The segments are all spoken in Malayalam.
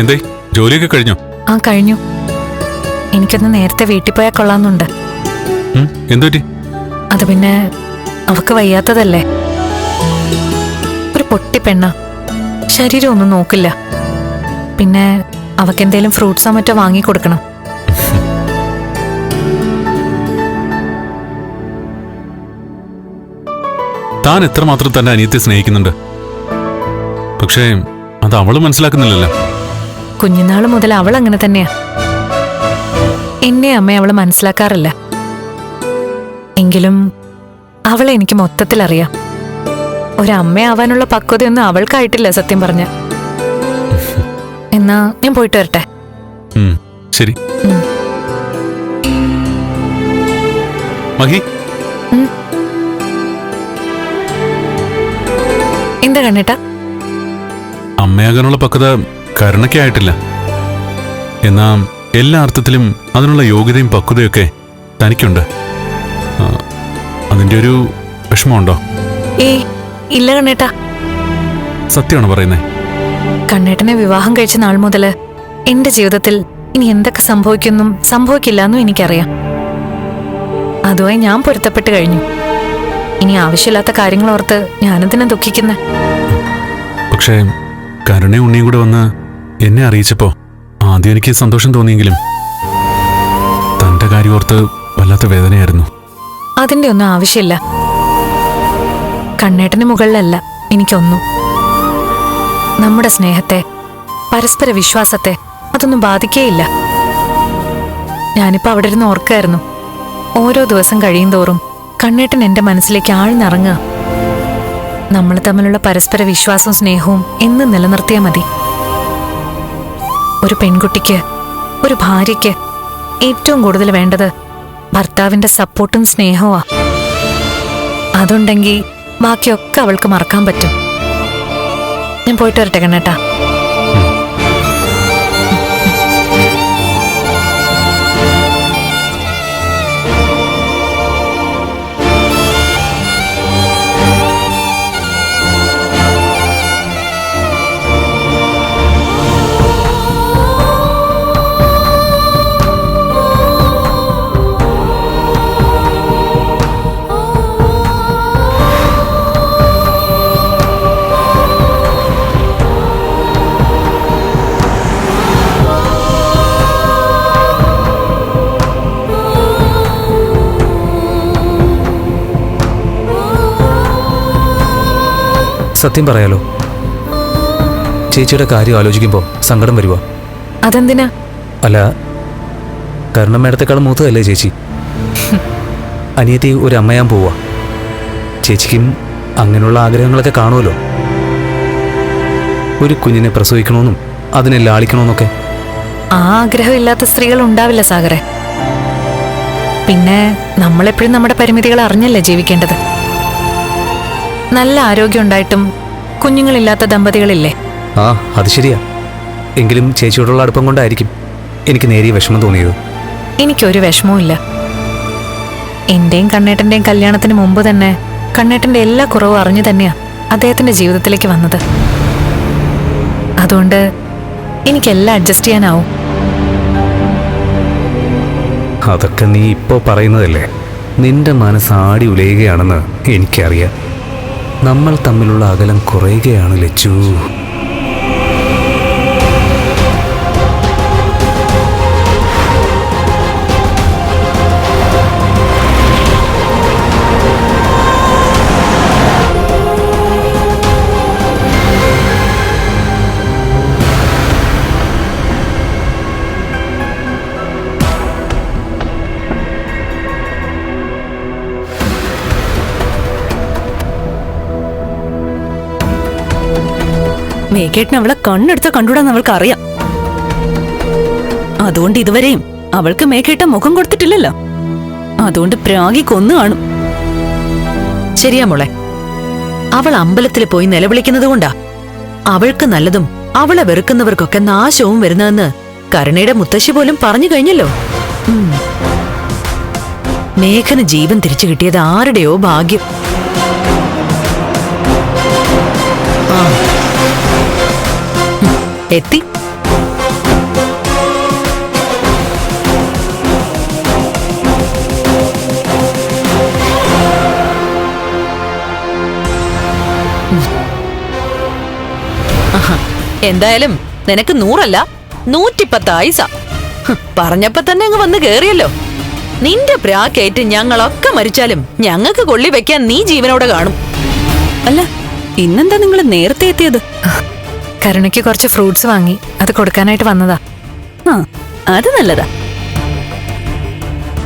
എന്തേ ജോലിയൊക്കെ കഴിഞ്ഞോ? ആ കഴിഞ്ഞു. എനിക്കൊന്ന് നേരത്തെ വീട്ടിൽ പോയാൽ കൊള്ളാന്നുണ്ട് എന്തുപറ്റി? അത് പിന്നെ അവക്ക് വയ്യാത്തതല്ലേ? ഒരു പൊട്ടി പെണ്ണ. ശരീരം ഒന്നും നോക്കില്ല. പിന്നെ അവക്കെന്തേലും ഫ്രൂട്ട്സോ മറ്റോ വാങ്ങി കൊടുക്കണം. താൻ എത്രമാത്രം തന്നെ അനിയത്തെ സ്നേഹിക്കുന്നുണ്ട്? പക്ഷേ അത് അവൾ മനസ്സിലാക്കുന്നില്ലല്ലോ. കുഞ്ഞുനാൾ മുതൽ അവൾ അങ്ങനെ തന്നെയാ. എന്നെ അമ്മ അവൾ മനസ്സിലാക്കാറില്ല. എങ്കിലും അവളെ എനിക്ക് മൊത്തത്തിൽ അറിയാം. ഒരമ്മയാവാനുള്ള പക്വതയൊന്നും അവൾക്കായിട്ടില്ല സത്യം പറഞ്ഞ. എന്നാ ഞാൻ പോയിട്ട് വരട്ടെ. ശരി. മഹി. എന്താ കണ്ണേട്ടാ? അമ്മയാകാനുള്ള പക്വത കരുണയ്ക്ക് ആയിട്ടില്ല. എന്നാ എല്ലാ അർത്ഥത്തിലും അതിനുള്ള യോഗ്യതയും പക്വതയൊക്കെ തനിക്കുണ്ട്. അതിന്റെ ഒരു വിഷമമുണ്ടോ? ഇല്ല കണ്ണേട്ടാ. സത്യമാണ് പറയുന്നേ? കണ്ണേട്ടനെ വിവാഹം കഴിച്ച നാൾ മുതൽ എന്റെ ജീവിതത്തിൽ ഇനി എന്തൊക്കെ സംഭവിക്കുന്നും സംഭവിക്കില്ല എന്നും എനിക്കറിയാം. അതുമായി ഞാൻ പൊരുത്തപ്പെട്ട് കഴിഞ്ഞു. ഇനി ആവശ്യമില്ലാത്ത കാര്യങ്ങൾ ഓർത്ത് ഞാനെന്തിനാ ദുഃഖിക്കുന്നേ? പക്ഷേ കരുണയും ഉണ്ണിയും കൂടെ വന്ന് എന്നെ അറിയിച്ചപ്പോ ആദ്യം എനിക്ക് സന്തോഷം തോന്നിയെങ്കിലും തന്റെ കാര്യം ഓർത്ത് വല്ലാത്ത വേദനയായിരുന്നു. അതിന്റെ ഒന്നും ആവശ്യമില്ല. കണ്ണേട്ടന് മുകളിലല്ല എനിക്കൊന്നും. നമ്മുടെ സ്നേഹത്തെ പരസ്പര വിശ്വാസത്തെ അതൊന്നും ബാധിക്കേയില്ല. ഞാനിപ്പോ അവിടെ ഇരുന്ന് ഓർക്കായിരുന്നു. ഓരോ ദിവസം കഴിയും തോറും കണ്ണേട്ടൻ എന്റെ മനസ്സിലേക്ക് ആഴ്ന്നിറങ്ങുക. നമ്മൾ തമ്മിലുള്ള പരസ്പര വിശ്വാസവും സ്നേഹവും എന്ന് നിലനിർത്തിയാൽ മതി. ഒരു പെൺകുട്ടിക്ക് ഒരു ഭാര്യയ്ക്ക് ഏറ്റവും കൂടുതൽ വേണ്ടത് ഭർത്താവിന്റെ സപ്പോർട്ടും സ്നേഹവുമാ. അതുണ്ടെങ്കിൽ ബാക്കിയൊക്കെ അവൾക്ക് മറക്കാൻ പറ്റും. ഞാൻ പോയിട്ട് വരട്ടെ കണ്ണേട്ടാ. സത്യം പറയാലോ. ചേച്ചിയുടെ കാര്യം ആലോചിക്കുമ്പോൾ സങ്കടം വരുവോ. അതെന്തിനാ? അല്ല കാരണം മേടത്തെക്കാളും മൂത്തതല്ലേ ചേച്ചി. അനിയത്തി ഒരു അമ്മയാൻ പോവാ. ചേച്ചിക്കും അങ്ങനെയുള്ള ആഗ്രഹങ്ങളൊക്കെ കാണുമല്ലോ ഒരു കുഞ്ഞിനെ പ്രസവിക്കണമെന്നും അതിനെ ലാളിക്കണമെന്നൊക്കെ. ആ ആഗ്രഹമില്ലാത്ത സ്ത്രീകൾ ഉണ്ടാവില്ല സാഗറെ. പിന്നെ നമ്മളെപ്പോഴും നമ്മുടെ പരിമിതികൾ അറിഞ്ഞല്ലേ ജീവിക്കേണ്ടത്? നല്ല ആരോഗ്യം ഉണ്ടായിട്ടും കുഞ്ഞുങ്ങളില്ലാത്ത ദമ്പതികളില്ലേ? ആ അത് ശരിയാ. എങ്കിലും ചേച്ചിയോടുള്ള അടുപ്പം കൊണ്ടായിരിക്കും എനിക്ക് നേരിയ വിഷമം തോന്നിയത്. എനിക്കൊരു വിഷമവും ഇല്ല എന്റെയും കണ്ണേട്ടന്റെയും കല്യാണത്തിന് മുമ്പ് തന്നെ കണ്ണേട്ടന്റെ എല്ലാ കുറവും അറിഞ്ഞു തന്നെയാ അദ്ദേഹത്തിന്റെ ജീവിതത്തിലേക്ക് വന്നത്. അതുകൊണ്ട് എനിക്കെല്ലാം അഡ്ജസ്റ്റ് ചെയ്യാനാവും. അതൊക്കെ നീ ഇപ്പോൾ പറയുന്നതല്ലേ? നിന്റെ മനസ്സ് ആടി ഉലയുകയാണെന്ന് എനിക്കറിയാം. നമ്മൾ തമ്മിലുള്ള അകലം കുറയുകയാണ് ലച്ചു. മേഘേട്ടൻ അവളെ കണ്ണെടുത്ത കണ്ടുകൂടാന്ന് അവൾക്ക് അറിയാം അതുകൊണ്ട് ഇതുവരെയും അവൾക്ക് മേഘേട്ട മുഖം കൊടുത്തിട്ടില്ലല്ലോ. അതുകൊണ്ട് പ്രാഗി കൊന്നു കാണും. ശരിയാ മോളെ. അവൾ അമ്പലത്തിൽ പോയി നിലവിളിക്കുന്നത് കൊണ്ടാ. അവൾക്ക് നല്ലതും അവളെ വെറുക്കുന്നവർക്കൊക്കെ നാശവും വരുന്നതെന്ന് കരുണയുടെ മുത്തശ്ശി പോലും പറഞ്ഞു കഴിഞ്ഞല്ലോ. മേഘന് ജീവൻ തിരിച്ചു കിട്ടിയത് ആരുടെയോ ഭാഗ്യം. എത്തി. എന്തായാലും നിനക്ക് നൂറല്ല നൂറ്റിപ്പത്ത് ആയിസ പറഞ്ഞപ്പോ തന്നെ അങ്ങ് വന്ന് കേറിയല്ലോ. നിന്റെ പ്രാക്കേറ്റ് ഞങ്ങളൊക്കെ മരിച്ചാലും ഞങ്ങൾക്ക് കൊള്ളി വെക്കാൻ നീ ജീവനോടെ കാണും. അല്ല ഇന്നെന്താ നിങ്ങൾ നേരത്തെ എത്തിയത്? കരുണയ്ക്ക് കുറച്ച് ഫ്രൂട്ട്സ് വാങ്ങി. അത് കൊടുക്കാനായിട്ട് വന്നതാ. ആ അത് നല്ലതാ.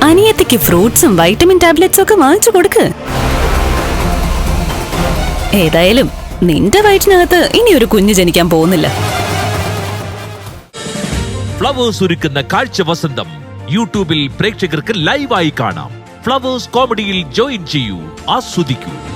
അനിയത്തിക്ക് ഫ്രൂട്ട്സും വൈറ്റമിൻ ടാബ്ലറ്റ്സും ഒക്കെ വാങ്ങിച്ചു കൊടുക്ക്. ഏതായാലും നിന്റെ വയറ്റിനകത്ത് ഇനി ഒരു കുഞ്ഞ് ജനിക്കാൻ പോകുന്നില്ല. ഫ്ലവേഴ്സ് ഒരുക്കുന്ന കാഴ്ച വസന്തം. യൂട്യൂബിൽ പ്രേക്ഷകർക്ക് ലൈവായി കാണാം. ഫ്ലവേഴ്സ് കോമഡിയിൽ ജോയിൻ ചെയ്യൂ. ആസ്വദിക്കൂ.